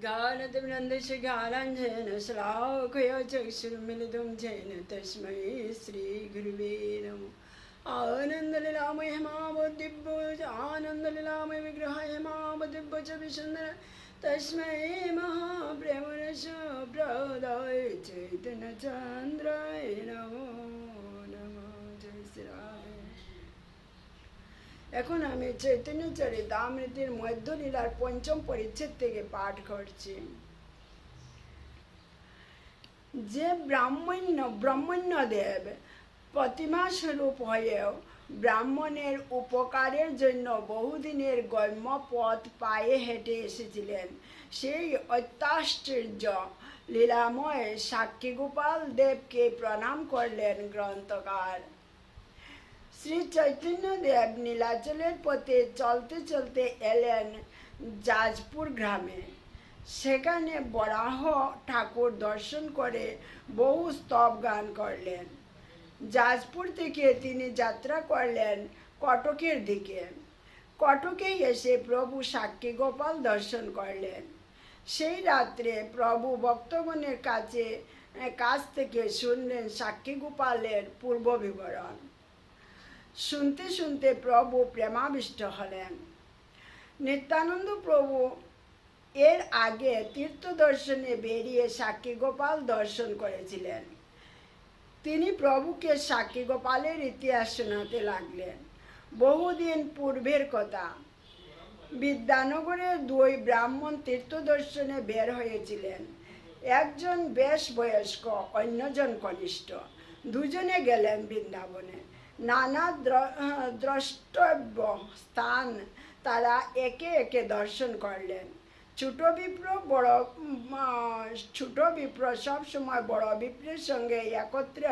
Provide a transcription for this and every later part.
ज्ञानतिमिनन्दस्य ज्ञानाञ्जन श्लाघय चक्षुर्मिलितं येन तस्मै श्रीगुरुवे नमो आनन्दलीलामय मावदिव्य आनन्दलीलामय विग्रहाय मावदिव्य च विसुन्दर तस्मै महाप्रेमणश प्रदाय चैतन्यचन्द्राय नमो नमो जय श्रीराधे এখন আমি চৈতন্য চরিতামৃতের মধ্যলীলার পঞ্চম পরিচ্ছেদ থেকে পাঠ করছি। যে ব্রাহ্মণ্য, ব্রহ্মণ্যদেব প্রতিমা স্বরূপ হয়েও ব্রাহ্মণের উপকারের জন্য বহুদিনের গম্য পথ পায়ে হেঁটে এসেছিলেন, সেই অত্যাশ্চর্য লীলাময় সাক্ষী গোপাল দেবকে প্রণাম করলেন গ্রন্থকার। শ্রী চৈতন্য দেব নীলাচলের পথে চলতে চলতে এলেন জাজপুর গ্রামে। সেখানে বরাহ ঠাকুর দর্শন করে বহু স্তব গান করলেন। জাজপুর থেকে তিনি যাত্রা করলেন কটকের দিকে। কটকে এসে প্রভু সাক্ষী গোপাল দর্শন করলেন। সেই রাত্রে প্রভু ভক্তগণের কাছে, কাছ থেকে শুনলেন সাক্ষী গোপালের পূর্ব বিবরণ। শুনতে শুনতে প্রভু প্রেমাবিষ্ট হলেন। নিত্যানন্দ প্রভু এর আগে তীর্থ দর্শনে বেরিয়ে সাক্ষী গোপাল দর্শন করেছিলেন। তিনি প্রভুকে সাক্ষী গোপালের ইতিহাস শোনাতে লাগলেন। বহুদিন পূর্বের কথা। বিদ্যানগরের দুই ব্রাহ্মণ তীর্থ দর্শনে বের হয়েছিলেন। একজন বেশ বয়স্ক, অন্যজন কনিষ্ঠ। দুজনে গেলেন বৃন্দাবনে। নানা দ্র- দ্রষ্টব্য স্থান তারা একে একে দর্শন করলেন। ছোট বিপ্র বড় ছোট বিপ্র সবসময় বড় বিপ্রের সঙ্গে একত্রে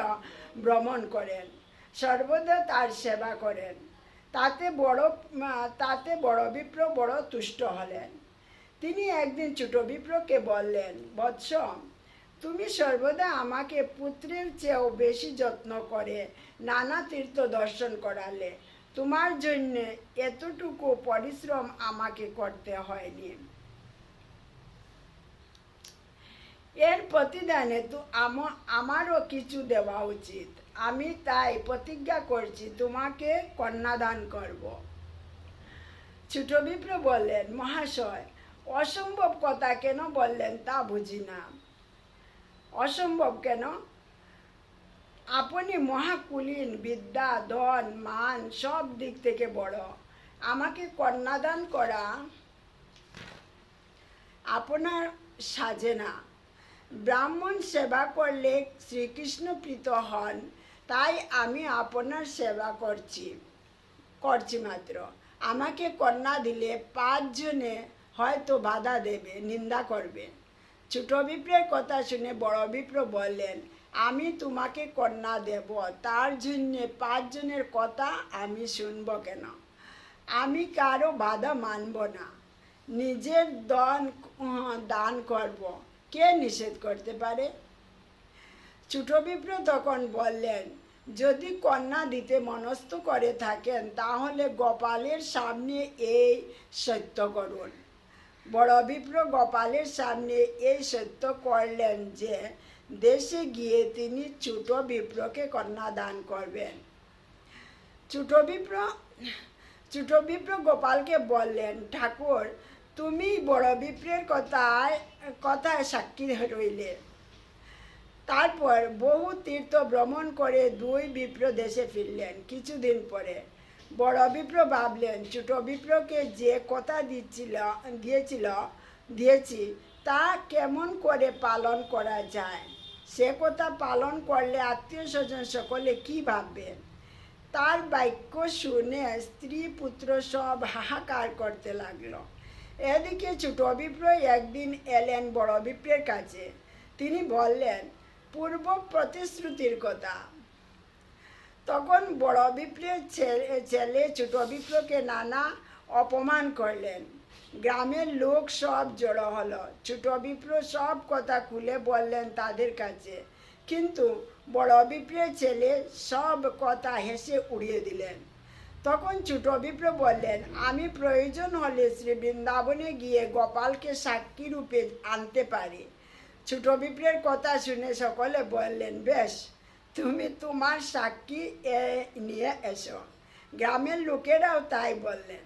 ভ্রমণ করেন। সর্বদা তার সেবা করেন। তাতে বড় তাতে বড় বিপ্র বড় তুষ্ট হলেন। তিনি একদিন ছোট বিপ্রকে বললেন, বৎস তুমি সর্বদা আমাকে পুত্রের চেয়েও বেশি যত্ন করে, নানা তীর্থ দর্শন করালে। তোমার জন্য এতটুকু পরিশ্রম আমাকে করতে হয়নি। এর প্রতিদানে তো আম- আমারও কিছু দেওয়া উচিত। আমি তাই প্রতিজ্ঞা করছি, তোমাকে কন্যাদান করব। ছোট বিপ্র বললেন, মহাশয়, অসম্ভব কথা কেন বললেন তা বুঝি না। অসম্ভব কেন? আপনি মহাকুলীন বিদ্যা, ধন, মান সব দিক থেকে বড়। আমাকে কন্যাদান করা আপনার সাজে না। ব্রাহ্মণ সেবা করলে শ্রীকৃষ্ণ প্রীত হন, তাই আমি আপনার সেবা করছি করছি মাত্র। আমাকে কন্যা দিলে পাঁচজনে হয়তো বাধা দেবে, নিন্দা করবে। ছোট বিপ্রের কথা শুনে বড় বিপ্র বললেন, আমি তোমাকে কন্যা দেব, তার জন্যে পাঁচজনের কথা আমি শুনব কেন? আমি কারও বাধা মানব না। নিজের দান দান করব। কে নিষেধ করতে পারে? ছোট বিপ্র তখন বললেন, যদি কন্যা দিতে মনস্থ করে থাকেন, তাহলে গোপালের সামনে এই সত্য করুন। বড় বিপ্র গোপালের সামনে এই সত্য করলেন যে, দেশে গিয়ে তিনি ছোট বিপ্রকে কন্যা দান করবেন। ছোট বিপ্র ছোট বিপ্র গোপালকে বললেন, ঠাকুর, তুমি বড় বিপ্রের কথায় কথায় সাক্ষী রইলে। তারপর বহু তীর্থ ভ্রমণ করে দুই বিপ্র দেশে ফিরলেন। কিছুদিন পরে বড় বিপ্র ভাবলেন, ছোট বিপ্রকে যে কথা দিচ্ছিল, দিয়েছিল, দিয়েছি, তা কেমন করে পালন করা যায়? সে কথা পালন করলে আত্মীয় স্বজন সকলে কি ভাববেন তার বাক্য শুনে স্ত্রী পুত্র সব হাহাকার করতে লাগল। এদিকে ছোট বিপ্র একদিন এলেন বড় বিপ্রের কাছে। তিনি বললেন, পূর্ব প্রতিশ্রুতির কথা তখন বড় বিপ্রের ছেলে ছোট বিপ্রকে নানা অপমান করলেন। গ্রামের লোক সব জড়ো হলো। ছোট বিপ্র সব কথা খুলে বললেন তাদের কাছে। কিন্তু বড় বিপ্রের ছেলে সব কথা হেসে উড়িয়ে দিলেন। তখন ছোট বিপ্র বললেন, আমি প্রয়োজন হলে শ্রী বৃন্দাবনে গিয়ে গোপালকে সাক্ষী রূপে আনতে পারি। ছোট বিপ্রের কথা শুনে সকলে বললেন, বেশ তুমি তোমার সাক্ষী এ নিয়ে এসো। গ্রামের লোকেরাও তাই বললেন।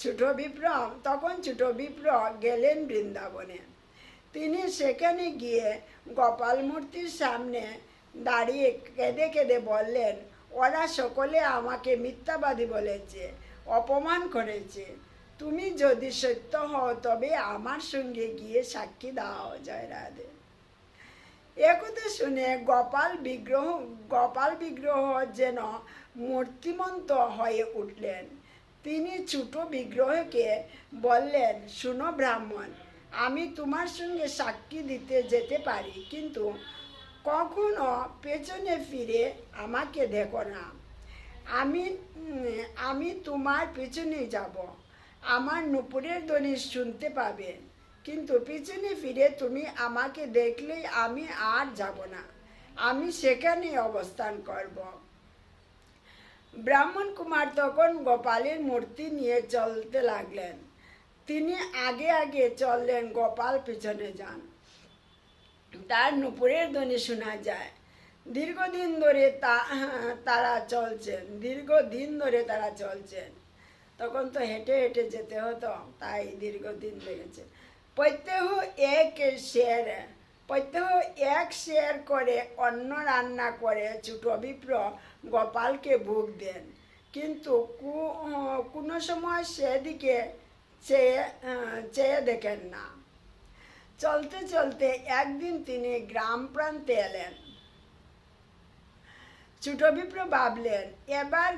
ছোট বিপ্র তখন ছোট বিপ্র গেলেন বৃন্দাবনে। তিনি সেখানে গিয়ে গোপাল মূর্তির সামনে দাঁড়িয়ে কেঁদে কেঁদে বললেন, ওরা সকলে আমাকে মিথ্যাবাদী বলেছে, অপমান করেছে। তুমি যদি সত্য হও, তবে আমার সঙ্গে গিয়ে সাক্ষী দাও জয় রাধে একথা শুনে গোপাল বিগ্রহ গোপাল বিগ্রহ যেন মূর্তিমন্ত হয়ে উঠলেন। তিনি ছোট বিগ্রহকে বললেন, শুনো ব্রাহ্মণ, আমি তোমার সঙ্গে সাক্ষী দিতে যেতে পারি, কিন্তু কখনো পেছনে ফিরে আমাকে দেখো না। আমি আমি তোমার পেছনে যাব। আমার নুপুরের ধ্বনি শুনতে পাবে। কিন্তু পিছনে ফিরে তুমি আমাকে দেখলেই আমি আর যাব না। আমি সেখানে অবস্থান করব। ব্রাহ্মণ কুমার তখন গোপালের মূর্তি নিয়ে চলতে লাগলেন। তিনি আগে আগে চললেন গোপাল পিছনে যান। তার নুপুরের ধ্বনি শোনা যায়। দীর্ঘদিন ধরে তা, তারা চলছেন। দীর্ঘদিন ধরে তারা চলছেন। তখন তো হেঁটে হেঁটে যেতে হতো, তাই দীর্ঘদিন লেগেছে। প্রত্যহ এক শেয়ার, প্রত্যহ এক শেয়ার করে অন্য রান্না করে ছোটো বিপ্র গোপালকে ভোগ দেন। কিন্তু কোনো সময় সেদিকে চেয়ে চেয়ে দেখেন না। চলতে চলতে একদিন তিনি গ্রাম প্রান্তে এলেন। ছোট বিপ্র ভাবলেন এবার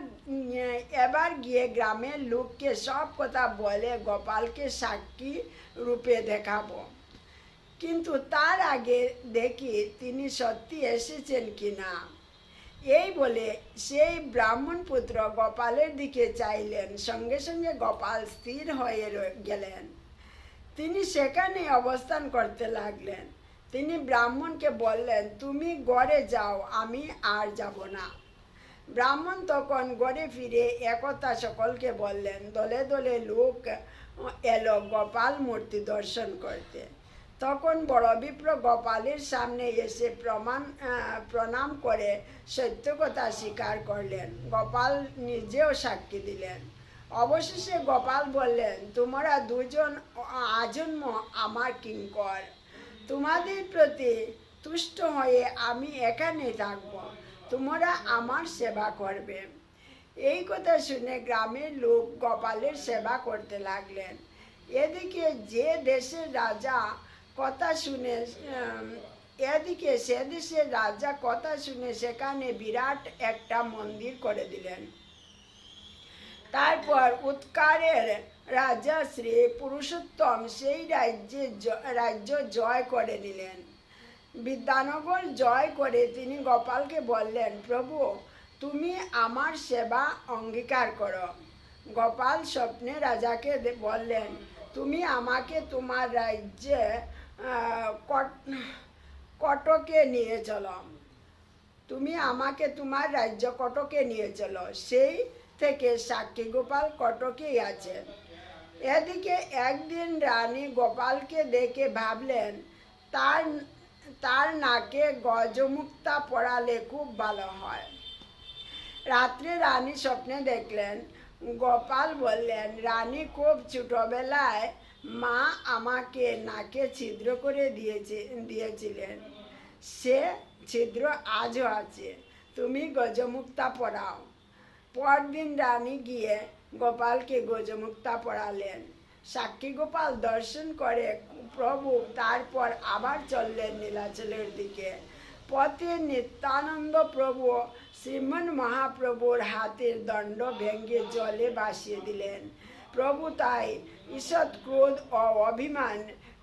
এবার গিয়ে গ্রামের লোককে সব কথা বলে গোপালকে সাক্ষী রূপে দেখাবো। কিন্তু তার আগে দেখি তিনি সত্যি এসেছেন কি না এই বলে সেই ব্রাহ্মণ পুত্র গোপালের দিকে চাইলেন। সঙ্গে সঙ্গে গোপাল স্থির হয়ে গেলেন। তিনি সেখানে অবস্থান করতে লাগলেন। তিনি ব্রাহ্মণকে বললেন, তুমি গড়ে যাও, আমি আর যাব না। ব্রাহ্মণ তখন গড়ে ফিরে একতা সকলকে বললেন। দলে দলে লোক এলো গোপাল মূর্তি দর্শন করতে। তখন বড় বিপ্র গোপালের সামনে এসে প্রমাণ প্রণাম করে সত্য কথা স্বীকার করলেন। গোপাল নিজেও সাক্ষী দিলেন। অবশেষে গোপাল বললেন, তোমরা দুজন আজন্ম আমার কিঙ্কর। তোমাদের প্রতি তুষ্ট হয়ে আমি এখানে থাকব। তোমরা আমার সেবা করবে। এই কথা শুনে গ্রামের লোক গোপালের সেবা করতে লাগলেন। এদিকে যে দেশের রাজা কথা শুনে এদিকে সে দেশের রাজা কথা শুনে সেখানে বিরাট একটা মন্দির করে দিলেন। তারপর উৎকারের রাজা শ্রী পুরুষোত্তম সেই রাজ্যে রাজ্য জয় করে নিলেন। বিদ্যানগর জয় করে তিনি গোপালকে বললেন, প্রভু, তুমি আমার সেবা অঙ্গীকার করো। গোপাল স্বপ্নে রাজাকে বললেন, তুমি আমাকে তোমার রাজ্যে কট- কটকে নিয়ে চলো। তুমি আমাকে তোমার রাজ্য কটকে নিয়ে চলো। সেই থেকে সাক্ষী গোপাল কটকেই আছে। এদিকে একদিন রানী গোপালকে দেখে ভাবলেন, তার তার নাকে গজমুক্তা পড়ালে খুব ভালো হয়। রাত্রে রানী স্বপ্নে দেখলেন, গোপাল বললেন, রানী খুব ছোটোবেলায় মা আমাকে নাকে ছিদ্র করে দিয়েছে, দিয়েছিলেন। সে ছিদ্র আজও আছে। তুমি গজমুক্তা পড়াও পরদিন রানী গিয়ে গোপালকে গজমুক্তা পড়ালেন। সাক্ষী গোপাল দর্শন করে প্রভু তারপর আবার চললেন নীলাচলের দিকে। পথে নিত্যানন্দ প্রভু শ্রীমন মহাপ্রভুর হাতের দণ্ড ভেঙে জলে ভাসিয়ে দিলেন। প্রভু তাই ঈষৎ ক্রোধ ও অভিমান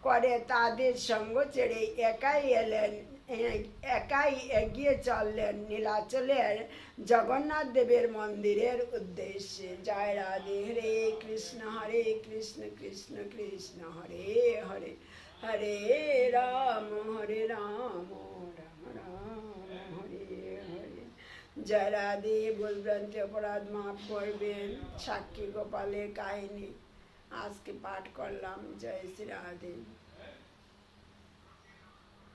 করে তাদের সঙ্গ ছেড়ে একাই এলেন একাই এগিয়ে চললেন নীলাচলের জগন্নাথ দেবের মন্দিরের উদ্দেশ্যে। জয় রাধে হরে কৃষ্ণ হরে কৃষ্ণ কৃষ্ণ কৃষ্ণ, হরে হরে। হরে রাম হরে রাম রাম রাম, হরে হরে। জয় রাধে, ভুলভ্রান্তি, অপরাধ মাফ করবেন। সাক্ষী গোপালের কাহিনী আজকে পাঠ করলাম। জয় শ্রী রাধে।